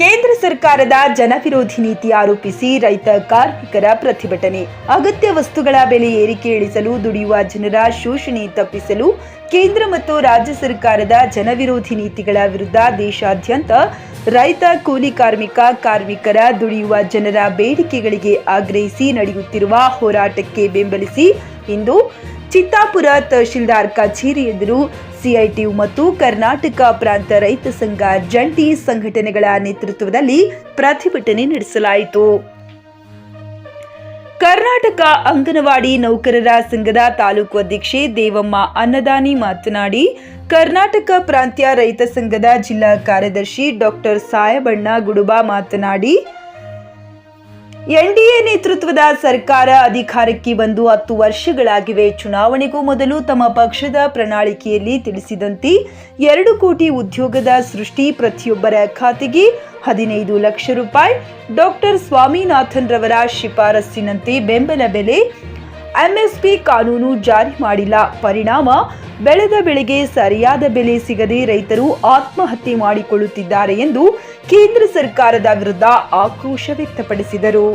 ಕೇಂದ್ರ ಸರ್ಕಾರದ ಜನವಿರೋಧಿ ನೀತಿ ಆರೋಪಿಸಿ ರೈತ ಕಾರ್ಮಿಕರ ಪ್ರತಿಭಟನೆ ಅಗತ್ಯ ವಸ್ತುಗಳ ಬೆಲೆ ಏರಿಕೆ ಇಳಿಸಲು ದುಡಿಯುವ ಜನರ ಶೋಷಣೆ ತಪ್ಪಿಸಲು ಕೇಂದ್ರ ಮತ್ತು ರಾಜ್ಯ ಸರ್ಕಾರದ ಜನವಿರೋಧಿ ನೀತಿಗಳ ವಿರುದ್ಧ ದೇಶಾದ್ಯಂತ ರೈತ ಕೂಲಿ ಕಾರ್ಮಿಕ ಕಾರ್ಮಿಕರ ದುಡಿಯುವ ಜನರ ಬೇಡಿಕೆಗಳಿಗೆ ಆಗ್ರಹಿಸಿ ನಡೆಯುತ್ತಿರುವ ಹೋರಾಟಕ್ಕೆ ಬೆಂಬಲಿಸಿ ಇಂದು ಚಿತ್ತಾಪುರ ತಹಶೀಲ್ದಾರ್ ಕಚೇರಿ ಎದುರು ಸಿಐಟಿಯು ಮತ್ತು ಕರ್ನಾಟಕ ಪ್ರಾಂತ ರೈತ ಸಂಘ ಜಂಟಿ ಸಂಘಟನೆಗಳ ನೇತೃತ್ವದಲ್ಲಿ ಪ್ರತಿಭಟನೆ ನಡೆಸಲಾಯಿತು ಕರ್ನಾಟಕ ಅಂಗನವಾಡಿ ನೌಕರರ ಸಂಘದ ತಾಲೂಕು ಅಧ್ಯಕ್ಷೆ ದೇವಮ್ಮ ಅನ್ನದಾನಿ ಮಾತನಾಡಿ ಕರ್ನಾಟಕ ಪ್ರಾಂತ್ಯ ರೈತ ಸಂಘದ ಜಿಲ್ಲಾ ಕಾರ್ಯದರ್ಶಿ ಡಾಕ್ಟರ್ ಸಾಯಬಣ್ಣ ಗುಡುಬಾ ಮಾತನಾಡಿ ಎ ನೇತೃತ್ವದ ಸರ್ಕಾರ ಅಧಿಕಾರಕ್ಕೆ ಬಂದು ಹತ್ತು ವರ್ಷಗಳಾಗಿವೆ ಚುನಾವಣೆಗೂ ಮೊದಲು ತಮ್ಮ ಪಕ್ಷದ ಪ್ರಣಾಳಿಕೆಯಲ್ಲಿ ತಿಳಿಸಿದಂತೆ ಎರಡು ಕೋಟಿ ಉದ್ಯೋಗದ ಸೃಷ್ಟಿ ಪ್ರತಿಯೊಬ್ಬರ ಖಾತೆಗೆ ಹದಿನೈದು ಲಕ್ಷ ರೂಪಾಯಿ ಡಾಕ್ಟರ್ ಸ್ವಾಮಿನಾಥನ್ ರವರ ಶಿಫಾರಸ್ಸಿನಂತೆ ಬೆಂಬಲ ಬೆಲೆ ಎಂಎಸ್ಪಿ ಕಾನೂನು ಜಾರಿ ಮಾಡಿಲ್ಲ ಪರಿಣಾಮ ಬೆಳೆದ ಬೆಳೆಗೆ ಸರಿಯಾದ ಬೆಲೆ ಸಿಗದೆ ರೈತರು ಆತ್ಮಹತ್ಯೆ ಮಾಡಿಕೊಳ್ಳುತ್ತಿದ್ದಾರೆ ಎಂದು ಕೇಂದ್ರ ಸರ್ಕಾರದ ವಿರುದ್ಧ ಆಕ್ರೋಶ ವ್ಯಕ್ತಪಡಿಸಿದರು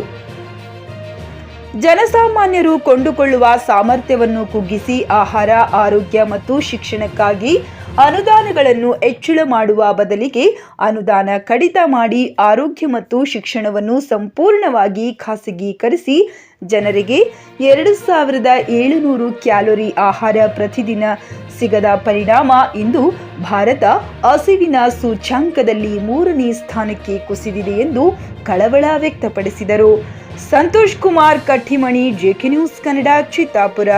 ಜನಸಾಮಾನ್ಯರು ಕೊಂಡುಕೊಳ್ಳುವ ಸಾಮರ್ಥ್ಯವನ್ನು ಕುಗ್ಗಿಸಿ ಆಹಾರ ಆರೋಗ್ಯ ಮತ್ತು ಶಿಕ್ಷಣಕ್ಕಾಗಿ ಅನುದಾನಗಳನ್ನು ಹೆಚ್ಚಳ ಮಾಡುವ ಬದಲಿಗೆ ಅನುದಾನ ಕಡಿತ ಮಾಡಿ ಆರೋಗ್ಯ ಮತ್ತು ಶಿಕ್ಷಣವನ್ನು ಸಂಪೂರ್ಣವಾಗಿ ಖಾಸಗೀಕರಿಸಿ ಜನರಿಗೆ ಎರಡು ಸಾವಿರದ ಏಳುನೂರು ಕ್ಯಾಲೋರಿ ಆಹಾರ ಪ್ರತಿದಿನ ಸಿಗದ ಪರಿಣಾಮ ಇಂದು ಭಾರತ ಹಸಿವಿನ ಸೂಚ್ಯಾಂಕದಲ್ಲಿ ಮೂರನೇ ಸ್ಥಾನಕ್ಕೆ ಕುಸಿದಿದೆ ಎಂದು ಕಳವಳ ವ್ಯಕ್ತಪಡಿಸಿದರು Santosh Kumar Kattimani JK news Kannada Chittapur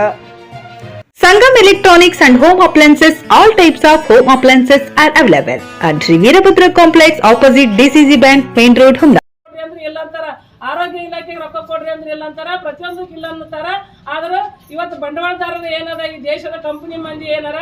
Sangam Electronics and Home Appliances, all types of home appliances are available at Sri Veerabhadra Complex opposite DCC Bank, Main Road, Humla. ಆರೋಗ್ಯ ಇಲಾಖೆಗೆ ರೊಕ್ಕ ಕೊಡ್ರಿ ಅಂದ್ರೆ ಇಲ್ಲ ಅಂತಾರ ಪ್ರತಿಯೊಂದಕ್ಕೆ ಇಲ್ಲ ಅಂತಾರ ಆದ್ರೆ ಇವತ್ತು ಬಂಡವಾಳದಾರರು ಏನದ ಈ ದೇಶದ ಕಂಪನಿ ಮಂದಿ ಏನಾರ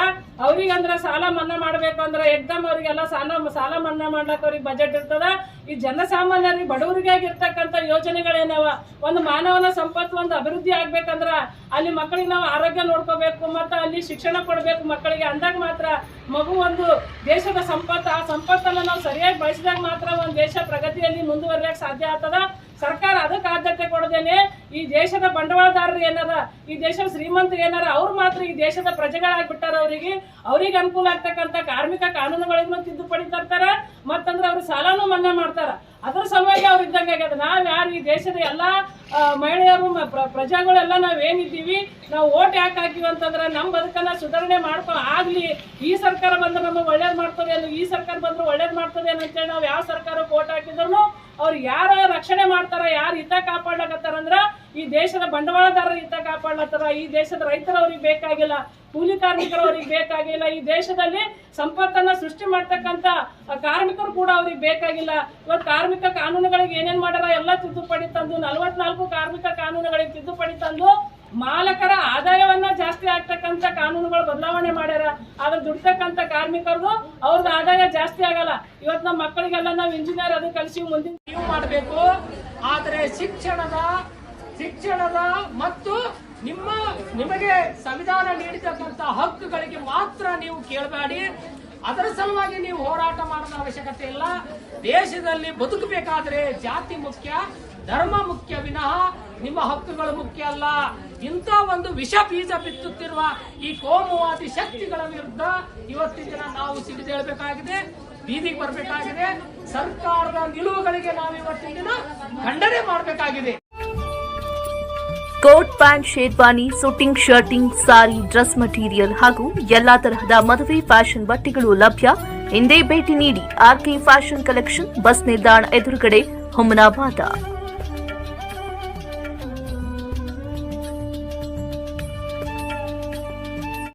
ಅಂದ್ರೆ ಸಾಲ ಮನ್ನಾ ಮಾಡ್ಬೇಕು ಅಂದ್ರೆ ಎಕ್ದಮ್ ಅವ್ರಿಗೆಲ್ಲ ಸಾಲ ಸಾಲ ಮನ್ನಾ ಮಾಡ್ಲಕ್ಕ ಅವ್ರಿಗೆ ಬಜೆಟ್ ಇರ್ತದ ಈ ಜನಸಾಮಾನ್ಯರಿಗೆ ಬಡವರಿಗಾಗಿರ್ತಕ್ಕಂಥ ಯೋಜನೆಗಳೇನವ ಒಂದು ಮಾನವನ ಸಂಪತ್ತು ಒಂದು ಅಭಿವೃದ್ಧಿ ಆಗ್ಬೇಕಂದ್ರ ಅಲ್ಲಿ ಮಕ್ಕಳಿಗೆ ನಾವು ಆರೋಗ್ಯ ನೋಡ್ಕೋಬೇಕು ಮತ್ತು ಅಲ್ಲಿ ಶಿಕ್ಷಣ ಕೊಡಬೇಕು ಮಕ್ಕಳಿಗೆ ಅಂದಾಗ ಮಾತ್ರ ಮಗು ಒಂದು ದೇಶದ ಸಂಪತ್ತು ಆ ಸಂಪತ್ತನ್ನು ನಾವು ಸರಿಯಾಗಿ ಬಳಸಿದಾಗ ಮಾತ್ರ ಒಂದು ದೇಶ ಪ್ರಗತಿಯಲ್ಲಿ ಮುಂದುವರಿಯಕ್ಕೆ ಸಾಧ್ಯ ಆಗ್ತದ ಸರ್ಕಾರ ಅದಕ್ಕೆ ಆದ್ಯತೆ ಕೊಡದೇನೆ ಈ ದೇಶದ ಬಂಡವಾಳದಾರರು ಏನಾರ ಈ ದೇಶದ ಶ್ರೀಮಂತರು ಏನಾರ ಅವ್ರು ಮಾತ್ರ ಈ ದೇಶದ ಪ್ರಜೆಗಳಾಗ್ಬಿಟ್ಟಾರ ಅವರಿಗೆ ಅವ್ರಿಗೆ ಅನುಕೂಲ ಆಗ್ತಕ್ಕಂಥ ಕಾರ್ಮಿಕ ಕಾನೂನುಗಳಿಗೂ ತಿದ್ದುಪಡಿ ತರ್ತಾರ ಮತ್ತಂದ್ರೆ ಅವ್ರು ಸಾಲನೂ ಮನ್ನಾ ಮಾಡ್ತಾರ ಅದ್ರ ಸಲುವಾಗಿ ಅವ್ರು ಇದ್ದಂಗೆ ಆಗ್ಯದ ನಾವು ಯಾರು ಈ ದೇಶದ ಎಲ್ಲಾ ಮಹಿಳೆಯರು ಪ್ರಜೆಗಳೆಲ್ಲ ನಾವೇನಿದ್ದೀವಿ ನಾವು ಓಟ್ ಯಾಕೆ ಹಾಕಿವಿ ಅಂತಂದ್ರೆ ನಮ್ಮ ಬದುಕನ್ನ ಸುಧಾರಣೆ ಮಾಡ್ಕೊ ಆಗಲಿ ಈ ಸರ್ಕಾರ ಬಂದ್ರೆ ನಮ್ಮ ಒಳ್ಳೇದು ಮಾಡ್ತದೆ ಅಲ್ಲಿ ಈ ಸರ್ಕಾರ ಬಂದ್ರೆ ಒಳ್ಳೇದು ಮಾಡ್ತದೆ ಅಂತೇಳಿ ನಾವು ಯಾವ ಸರ್ಕಾರಕ್ಕೆ ಓಟ್ ಹಾಕಿದ್ರು ಅವ್ರು ಯಾರ ರಕ್ಷಣೆ ಮಾಡ್ತಾರ ಯಾರು ಹಿತ ಕಾಪಾಡ್ಲಕತ್ತಾರಂದ್ರ ಈ ದೇಶದ ಬಂಡವಾಳದಾರರ ಹಿತ ಕಾಪಾಡ್ಲತ್ತಾರ ಈ ದೇಶದ ರೈತರ ಅವ್ರಿಗೆ ಬೇಕಾಗಿಲ್ಲ ಕೂಲಿ ಅವ್ರಿಗೆ ಬೇಕಾಗಿಲ್ಲ ಈ ದೇಶದಲ್ಲಿ ಸಂಪತ್ತನ್ನ ಸೃಷ್ಟಿ ಮಾಡ್ತಕ್ಕಂಥ ಕಾರ್ಮಿಕರು ಕೂಡ ಅವ್ರಿಗೆ ಬೇಕಾಗಿಲ್ಲ ಇವತ್ತು ಕಾರ್ಮಿಕ ಕಾನೂನುಗಳಿಗೆ ಏನೇನು ಮಾಡ್ಯಾರ ಎಲ್ಲ ತಿದ್ದುಪಡಿ ತಂದು ನಲ್ವತ್ನಾಲ್ಕು ಕಾರ್ಮಿಕ ಕಾನೂನುಗಳಿಗೆ ತಿದ್ದುಪಡಿ ತಂದು ಮಾಲಕರ ಆದಾಯವನ್ನ ಜಾಸ್ತಿ ಆಗ್ತಕ್ಕಂಥ ಕಾನೂನುಗಳು ಬದಲಾವಣೆ ಮಾಡ್ಯಾರ ಆದ್ರೆ ದುಡ್ತಕ್ಕಂಥ ಕಾರ್ಮಿಕರಿಗೂ ಅವ್ರದ್ದು ಆದಾಯ ಜಾಸ್ತಿ ಆಗಲ್ಲ ಇವತ್ತು ನಮ್ಮ ಮಕ್ಕಳಿಗೆಲ್ಲ ನಾವು ಇಂಜಿನಿಯರ್ ಅದು ಕಲಿಸಿ ಮುಂದಿನ ನೀವು ಮಾಡಬೇಕು ಆದರೆ ಶಿಕ್ಷಣದ ಶಿಕ್ಷಣದ ಮತ್ತು ನಿಮ್ಮ ನಿಮಗೆ ಸಂವಿಧಾನ ನೀಡಿತಕ್ಕಂಥ ಹಕ್ಕುಗಳಿಗೆ ಮಾತ್ರ ನೀವು ಕೇಳಬೇಡಿ ಅದರ ಸಲುವಾಗಿ ನೀವು ಹೋರಾಟ ಮಾಡದ ಅವಶ್ಯಕತೆ ಇಲ್ಲ ದೇಶದಲ್ಲಿ ಬದುಕಬೇಕಾದ್ರೆ ಜಾತಿ ಮುಖ್ಯ ಧರ್ಮ ಮುಖ್ಯ ವಿನಃ ನಿಮ್ಮ ಹಕ್ಕುಗಳು ಮುಖ್ಯ ಅಲ್ಲ ಇಂಥ ಒಂದು ವಿಷ ಬೀಜ ಬಿತ್ತುತ್ತಿರುವ ಈ ಕೋಮುವಾದಿ ಶಕ್ತಿಗಳ ವಿರುದ್ಧ ಇವತ್ತಿನ ದಿನ ನಾವು ಸಿಡಿದೇಳಬೇಕಾಗಿದೆ ಬೀದಿಗೆ ಬರಬೇಕಾಗಿದೆ ಸರ್ಕಾರದ ನಿಲುವುಗಳಿಗೆ ನಾವು ಇವತ್ತಿನ ದಿನ ಖಂಡನೆ ಮಾಡಬೇಕಾಗಿದೆ coat pant sherwani suiting shirting sari dress material ಹಾಗೂ ಎಲ್ಲಾ ತರಹದ ಮದುವೆ ಫ್ಯಾಷನ್ ಬಟ್ಟೆಗಳು ಲಭ್ಯ ಎಂದೇ ಭೇಟಿ ನೀಡಿ ಆರ್ಕೆ ಫ್ಯಾಷನ್ ಕಲೆಕ್ಷನ್ ಬಸ್ ನಿಲ್ದಾಣ ಎದುರುಗಡೆ ಹೊಮನಾಬಾದ